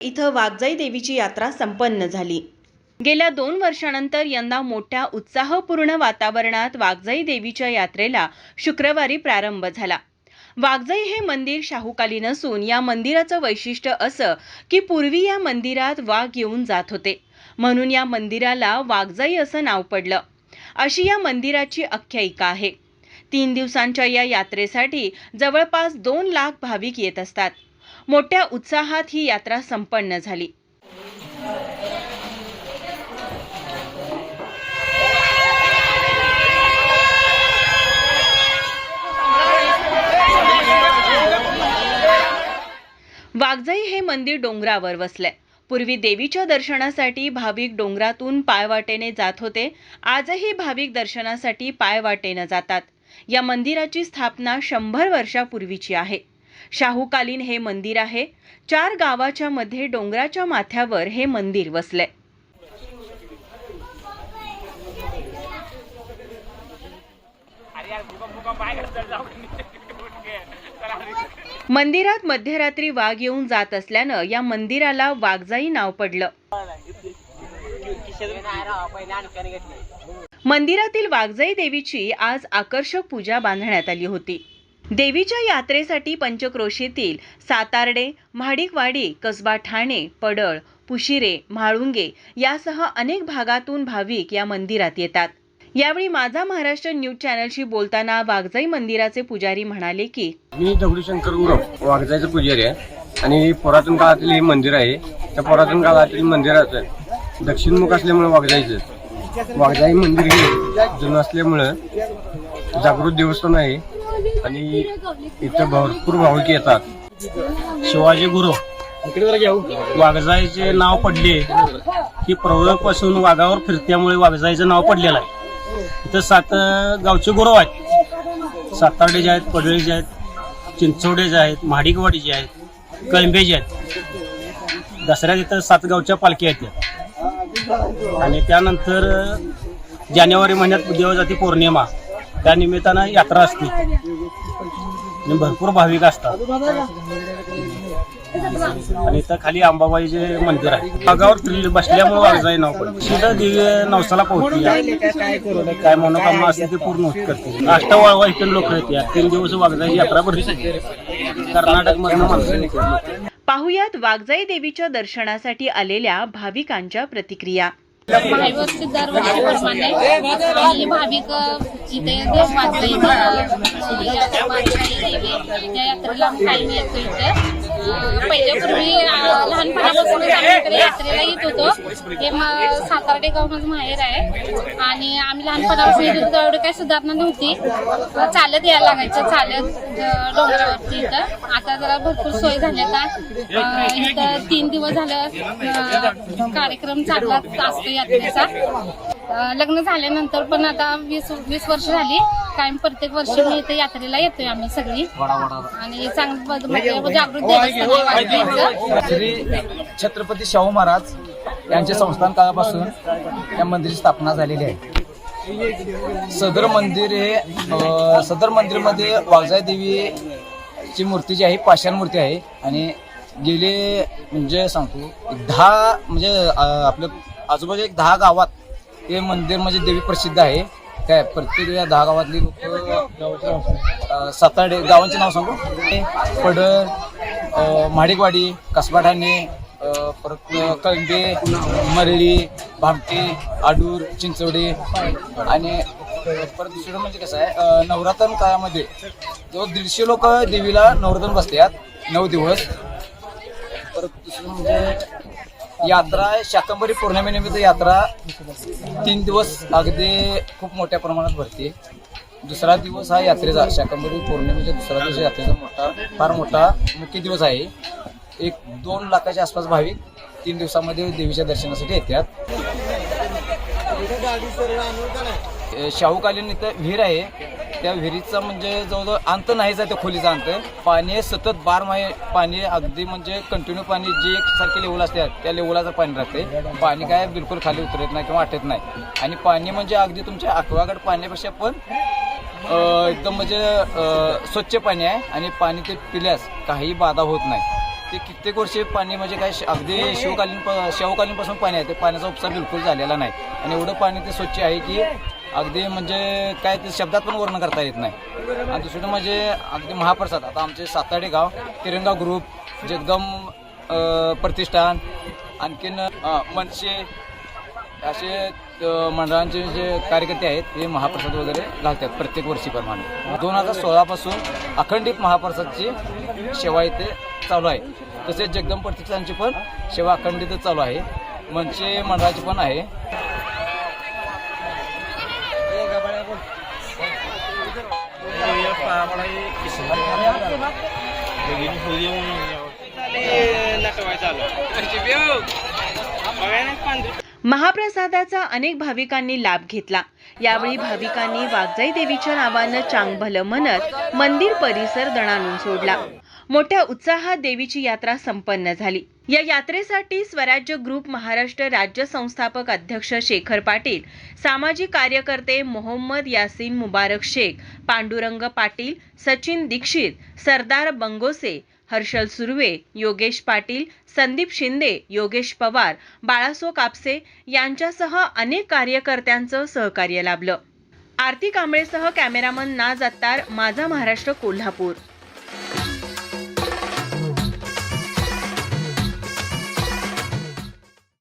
इथं वाघजाई देवीची यात्रा संपन्न झाली. गेल्या दोन वर्षानंतर यंदा मोठ्या उत्साहपूर्ण वातावरणात वाघजाई देवीच्या यात्रेला शुक्रवारी प्रारंभ झाला. वाघजई हे मंदिर शाहूकालीन असून या मंदिराचं वैशिष्ट्य असं की पूर्वी या मंदिरात वाघ येऊन जात होते. म्हणून या मंदिराला वाघजई असं नाव पडलं. अशी या मंदिराची आख्यायिका आहे. तीन दिवसांच्या या यात्रेसाठी जवळपास दोन लाख भाविक येत असतात. मोठ्या उत्साहात ही यात्रा संपन्न झाली. वाघजई हे मंदिर डोंगरावर वसलंय. पूर्वी देवीच्या दर्शनासाठी भाविक डोंगरातून पायवाटेने जात होते. आजही भाविक दर्शनासाठी पायवाटेनं जातात. या मंदिराची स्थापना शंभर वर्षापूर्वीची आहे. शाहूकालीन हे मंदिर आहे. चार गावाच्या मध्ये डोंगराच्या माथ्यावर हे मंदिर वसलंय मंदिरात मध्यरात्री वाघ येऊन जात असल्यानं या मंदिराला वाघजाई नाव पडलं. मंदिरातील वाघजाई देवीची आज आकर्षक पूजा बांधण्यात आली होती. देवीच्या यात्रेसाठी पंचक्रोशीतील सातार्डे म्हाडिकवाडी कसबा ठाणे पडळ पुशिरे म्हाळुंगे यासह अनेक भागातून भाविक या मंदिरात येतात. यावेळी माझा महाराष्ट्र न्यूज चॅनलशी बोलताना वाघजाई मंदिराचे पुजारी म्हणाले की मी दगडू शंकर उरफ वाघजायचं पुजारी आहे. आणि पुरातन काळातील हे मंदिर आहे. त्या पुरातन काळातील मंदिराचं दक्षिणमुख असल्यामुळे वाघजाईचं वाघजाई मंदिर हे जुनं असल्यामुळं जागृत देवस्थान आहे. आणि इथं भरपूर भाविक येतात. शिवाजी गुरु. वाघजाईचे नाव पडले. की प्रौढपासून वाघावर फिरत्यामुळे वाघजाईचं नाव पडलेलं आहे. इथं सात गावचे गुरु आहेत. सातार्डे जे आहेत पडळे जे आहेत चिंचवडे जे आहेत महाडिकवाडी जे आहेत कळंबे जे आहेत. दसऱ्यात इथं सात गावच्या पालखी आहेत आणि त्यानंतर जानेवारी महिन्यात देवजाती पौर्णिमा. त्या निमित्तानं यात्रा असते. आणि भरपूर भाविक असतात. आणि इथं खाली अंबाबाईचे मंदिर आहे. बागावर फिरले बसल्यामुळे वाघजाई नाव पडलं सीधा देवी नवसाला पोहोचली काय मनोकामना असते ते पूर्ण होत करते. अष्टवाळवा इथे लोक येतात तीन दिवस वाघजाई यात्रा भरते कर्नाटक मधनं माणसं. पाहुयात वाघजाई देवीच्या दर्शनासाठी आलेल्या भाविकांच्या प्रतिक्रिया. महावस्ती दरवर्षीप्रमाणे आम्ही भाविक इथे देव इथे या यात्रेला आम्ही कायम येतो इथे पहिल्यापूर्वी आम्ही यात्रेला येत होतो. हे म- सातार्डे गाव माझं माहेर आहे. आणि आम्ही लहानपणापासून येत होतो एवढी काही सुधारणा नव्हती. चालत यायला लागायचं चालत डोंगरावरती इथं. आता जरा भरपूर सोय झाल्या आता इथं तीन दिवस झालं कार्यक्रम चालला असतो यात्रेचा. लग्न झाल्यानंतर पण आता वीस वीस वर्ष झाली. कायम प्रत्येक वर्षी मी इथे यात्रेला येतोय आम्ही सगळी. आणि चांगलं म्हणजे जागृत देवस्थान आहे वाघजाईचं. श्री छत्रपती शाहू महाराज यांच्या संस्थान काळापासून या मंदिराची स्थापना झालेली आहे. सदर मंदिर हे सदर मंदिरमध्ये वाघजाई देवीची मूर्ती जी आहे पाषाण मूर्ती आहे. आणि गेले म्हणजे सांगतो दहा म्हणजे आपल्या आजूबाजू एक दहा गावात हे मंदिर म्हणजे देवी प्रसिद्ध आहे. काय प्रत्येक या दहा गावातली लोक साताडे गावांचे नाव सांगू? पडळ माडिकवाडी कसबाठाणे परत कळंबे मरळी भामटे आडूर चिंचवडे आणि परत दुसरं म्हणजे कसं आहे नवरात्र काळामध्ये जवळ दीडशे लोक देवीला नवरात्र बसतात नऊ दिवस. परत दुसरं म्हणजे यात्रा शाकंभरी पौर्णिमेनिमित्त यात्रा तीन दिवस अगदी खूप मोठ्या प्रमाणात भरते दुसरा दिवस हा यात्रेचा शाकंभरी पौर्णिमेच्या दुसरा दिवस यात्रेचा मोठा फार मोठा मुख्य दिवस आहे. एक दोन लाखाच्या आसपास भाविक तीन दिवसामध्ये देवीच्या दर्शनासाठी येतात. शाहूकालीन इथं विहीर आहे. त्या विहिरीचा म्हणजे जवळजवळ अंत नाहीच आहे त्या खोलीचा अंत. पाणी हे सतत बार पाणी अगदी म्हणजे कंटिन्यू पाणी जे एकसारखे लेवल असते त्या लेवलाचं पाणी राहते. पाणी काय बिलकुल खाली उतरत नाही किंवा आटत नाही. आणि पाणी म्हणजे अगदी तुमच्या अक्वागार्ड पाण्यापेक्षा पण एकदम म्हणजे स्वच्छ पाणी आहे. आणि पाणी ते पिल्यास काही बाधा होत नाही. ते कित्येक वर्षे पाणी म्हणजे काय श- अगदी शिवकालीन प- शाहूकालीनपासून पाणी आहे. ते पाण्याचा उपचार बिलकुल झालेला नाही. आणि एवढं पाणी ते स्वच्छ आहे की अगदी म्हणजे काय ते शब्दात पण वर्णन करता येत नाही. आणि दुसरं म्हणजे अगदी महाप्रसाद. आता आमचे साताडे गाव तिरंगा ग्रुप जगदम प्रतिष्ठान आणखीन मनसे असे मंडळांचे जे कार्यकर्ते आहेत ते महाप्रसाद वगैरे घालतात प्रत्येक वर्षीप्रमाणे दोन हजार सोळापासून अखंडित महाप्रसादची सेवा इथे चालू आहे. तसेच जगदम प्रतिष्ठानची पण सेवा अखंडित चालू आहे. मनसे मंडळाची पण आहे. महाप्रसादाचा अनेक भाविकांनी लाभ घेतला. यावेळी भाविकांनी वाघजाई देवीच्या नावानं चांगभलं म्हणत मंदिर परिसर दणानून सोडला. मोठ्या उत्साहात देवीची यात्रा संपन्न झाली. या यात्रेसाठी स्वराज्य ग्रुप महाराष्ट्र राज्य संस्थापक अध्यक्ष शेखर पाटील सामाजिक कार्यकर्ते मोहम्मद यासीन मुबारक शेख पांडुरंग पाटील सचिन दीक्षित सरदार बंगोसे हर्षल सुर्वे योगेश पाटील संदीप शिंदे योगेश पवार बाळासो कापसे यांच्यासह अनेक कार्यकर्त्यांचं सहकार्य लाभलं. आरती कांबळेसह कॅमेरामन ना जत्तार माझा महाराष्ट्र कोल्हापूर.